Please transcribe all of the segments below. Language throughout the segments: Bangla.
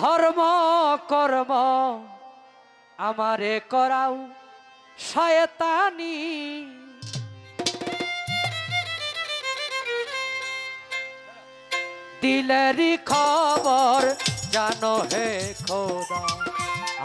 ধর্ম, কর্ম, আমারে করাও শয়তানি। দিলেরই খবর জানো হে খোদা,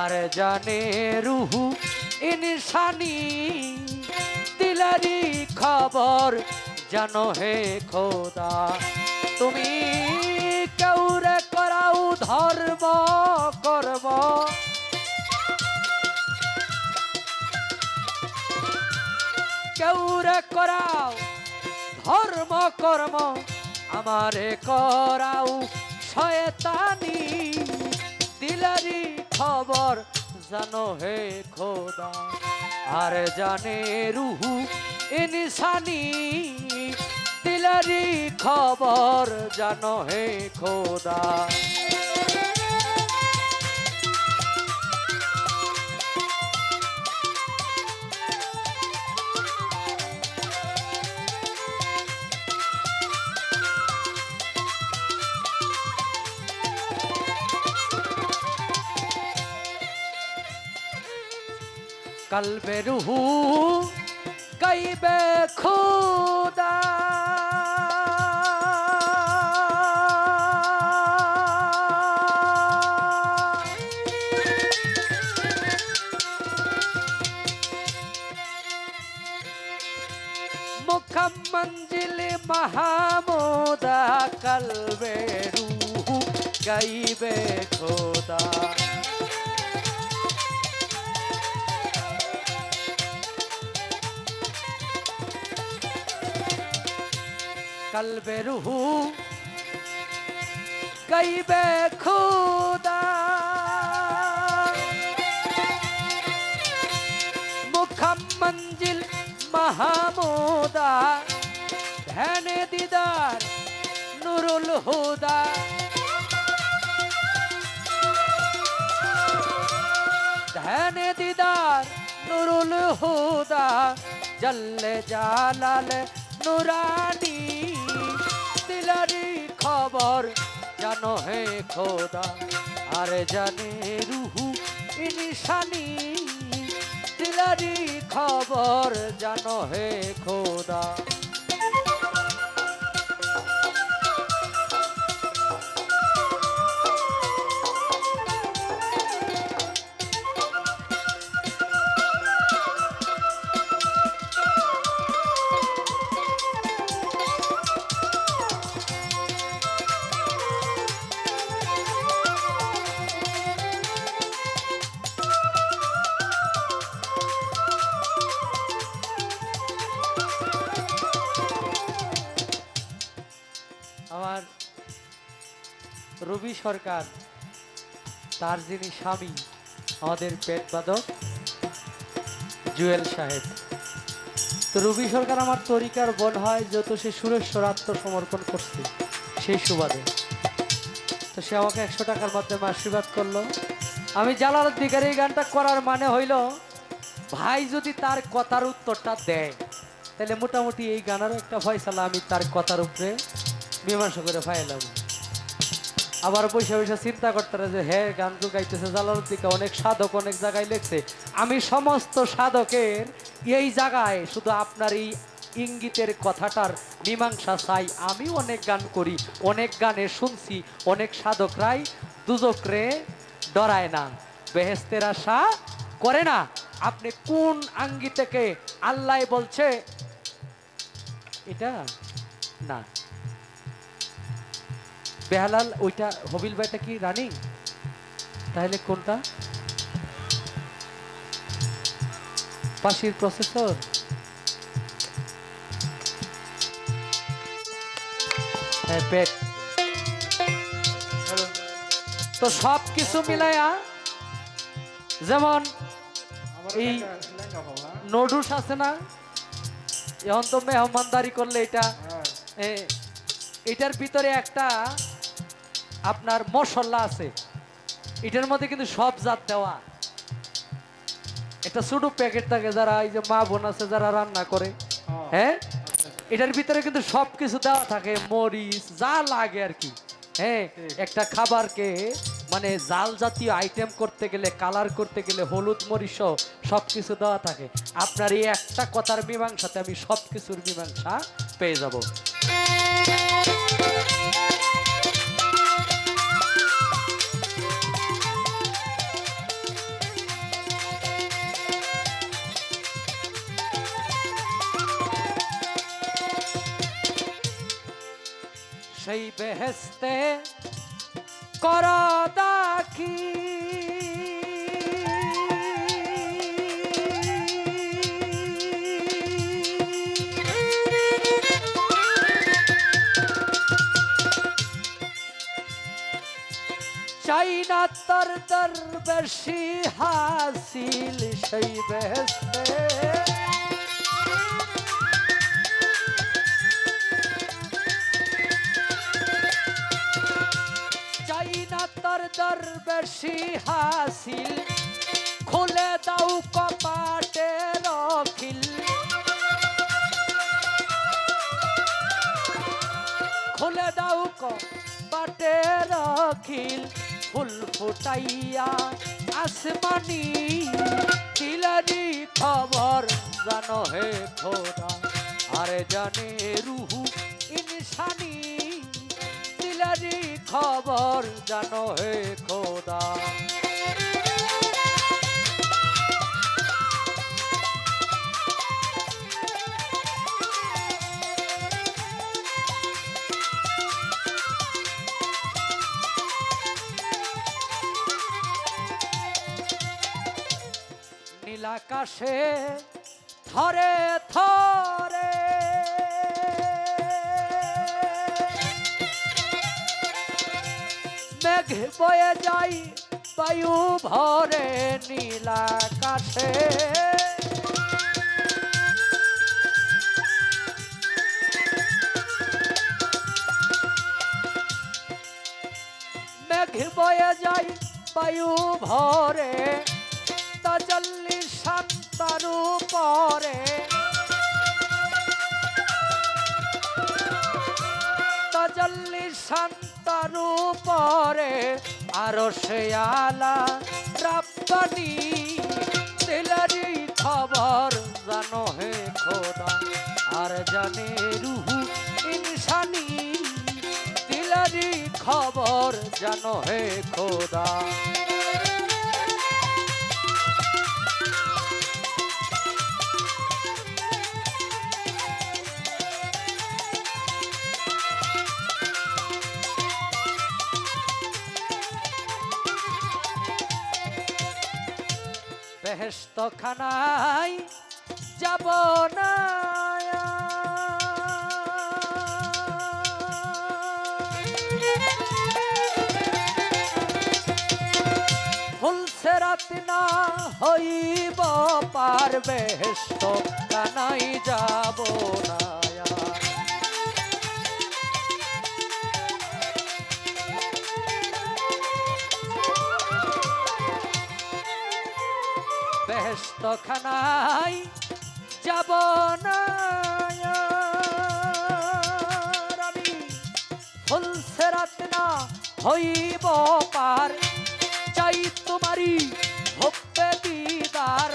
আর জানে রুহু ইনসানি। দিলেরই খবর জানো হে খোদা, তুমি কেউরে করাও, ধর্ম, কর্ম আমারে করাও। শয়তানি, দিলারি খবর জানো হে খোদা, আর জানে রুহু ইনসানি। দিলারি খবর জানো হে খোদা কলবে রুহু গাইবে খুদা। মুখম মঞ্জিল মাহমুদা কলবে রুহু গাইবে খোদা। कल बेरूह, कई बेखुदा। मुखम मंजिल महामोदा भैने दीदार नुरुल हुदा। धैने दीदार नुरुल हुदा, जल जालाल नुरानी খবর জান হে খোদা? আরে জানে রুহু ইনিশানি দিলারি খবর জান হে খোদা? সরকার, তার যিনি স্বামী, আমাদের পেট বাদক জুয়েল সাহেব। তো রবি সরকার আমার তরিকার বোন হয়, যত সে সুরেশ্বর আত্মসমর্পণ করছে, সেই সুবাদে। তো সে আমাকে একশো টাকার মাধ্যমে আশীর্বাদ করল। আমি জালাল দিকার এই গানটা করার মানে হইল, ভাই যদি তার কথার উত্তরটা দেয়, তাহলে মোটামুটি এই গানের একটা ফয়সালা আমি তার কথার উপরে মীমাংসা করে ফাইলাম আবার বসে বসে চিন্তা করতে যে হ্যাঁ গান তো গাইতেছে জালালুদ্দিকা অনেক সাধক, অনেক জায়গায় লেখছে। আমি সমস্ত সাধকের এই জায়গায় শুধু আপনার এই ইঙ্গিতের কথাটার মীমাংসা চাই। আমি অনেক গান করি, অনেক গানে শুনছি, অনেক সাধকরাই দুজকরে ডরায় না। বেহেস্তের আশা করে না। আপনি কোন আঙ্গি থেকে আল্লাহ বলছে? এটা না। বেহালাল ওইটা হবিল ভাইটা কি রানিং? তাহলে কোনটা? পাশির প্রসেসর? হ্যাঁ পেট তো সব কিছু মিলাইয়া যেমন এই নডুস আছে না? এখন তো মেহমানদারি করলে এটা এটার ভিতরে একটা আপনার মশলা আছে। এটার মধ্যে কিন্তু সব জাত দেওয়া। একটা ছোট প্যাকেট থাকে যারা এই যে মা বোন আছে যারা রান্না করে হ্যাঁ? এটার ভিতরে কিন্তু সব কিছু দেওয়া থাকে মরিচ যা লাগে আর কি হ্যাঁ? একটা খাবারকে মানে জাল জাতীয় আইটেম করতে গেলে কালার করতে গেলে হলুদ মরিচ সব কিছু দেওয়া থাকে। আপনার এই একটা কথার মীমাংসাতে আমি সব কিছুর মীমাংসা পেয়ে যাব। সেই বেহেস্তে কর দাখি চাই তর বেশি হাসিল সেই বেহেস্তে না তোর দর বেশি হাসিল। খুলে দাও কপাটে রখিল। খুলে দাও কপাটে রখিল। ফুল ফুটাইয়া আসমানি তিলারি খবর জানো হে খোদা। আরে জানে রুহু খবর জানো হে খোদা। নীলাকাশে থরে থরে বয়ে যাই বায়ু ভরে নীলা নীলাকাশে মেঘ বয়ে যাই বায়ু ভরে তাজল্লি শান্তারু পরে। তাজল্লি শান্তারু পরে আরও আলা রাব্বানি। তেলারি খবর জানো হে খোদা, আর জানে রুহু ইনসানি। তেলারি খবর জানো হে খোদা। বেহেস্ত খানায় যাব না না হইব পারবে হেস্ত খানাই যাব না। বেহেস্ত খানাই যাব না আমি ফুলসেরাত না হইব পার। চাই তোমারি ভক্তে দিদার।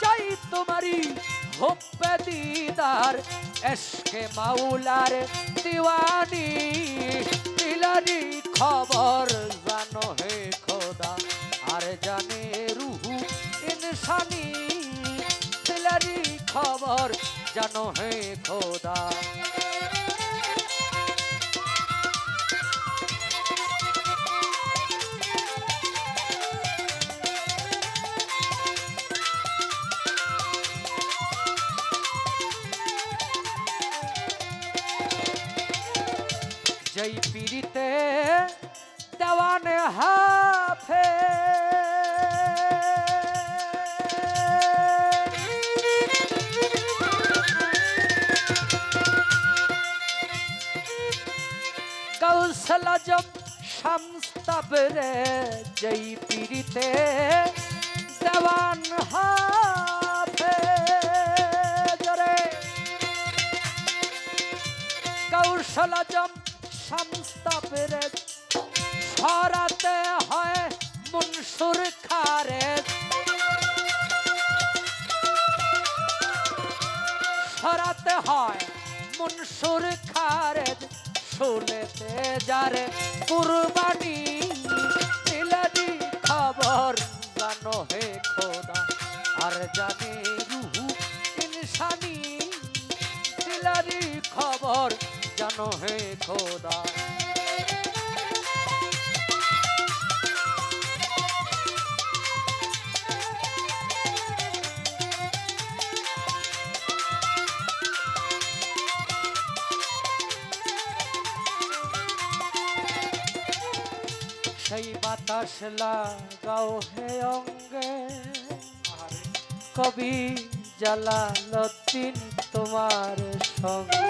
চাই তোমারি হোপে দিদার। এসকে মাউলার দিওয়ানি দিলারি খবর জানো হে খোদা? আর জানে রুহু ইনসানি দিলারি খবর জানো হে খোদা? শামস্তবরে যেই পিড়িতে দেওয়ান হাফে জরে সলাজম শামস্তা পেরেজ সরাতে হয় মনসুর খারেজ সরাতে হয় মনসুর খারেজ শুলেতে যারে কুরবানি খবর জানো হে খোদা। সেই বাতাস লাগাও হে অঙ্গে কবি জালালদ্দিন তোমার সঙ্গে।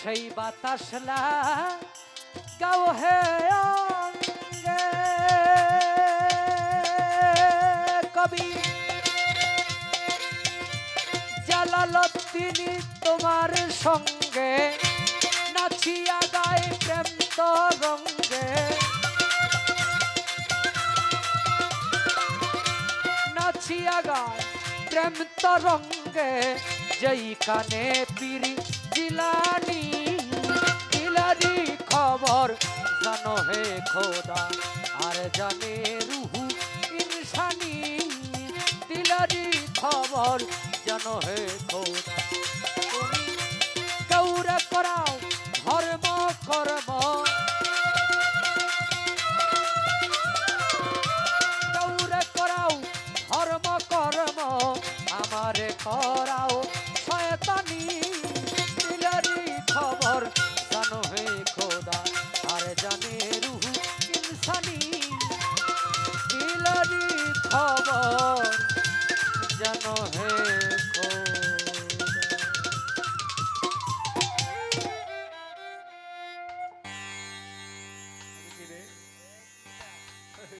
সেই বাতাস হে কবি জালালদ্দিনী তোমার সঙ্গে নাচিয়া গায় প্রেম তরঙ্গে। দিয়া গায় প্রেম তরঙ্গে যেই কানে পিরি জিলানি জিলানি খবর জানো হে খোদা আর জানে রুহু ইনসানি দিলারি খবর জানো খোদা কৌরা করাও ধর্ম করা Oh.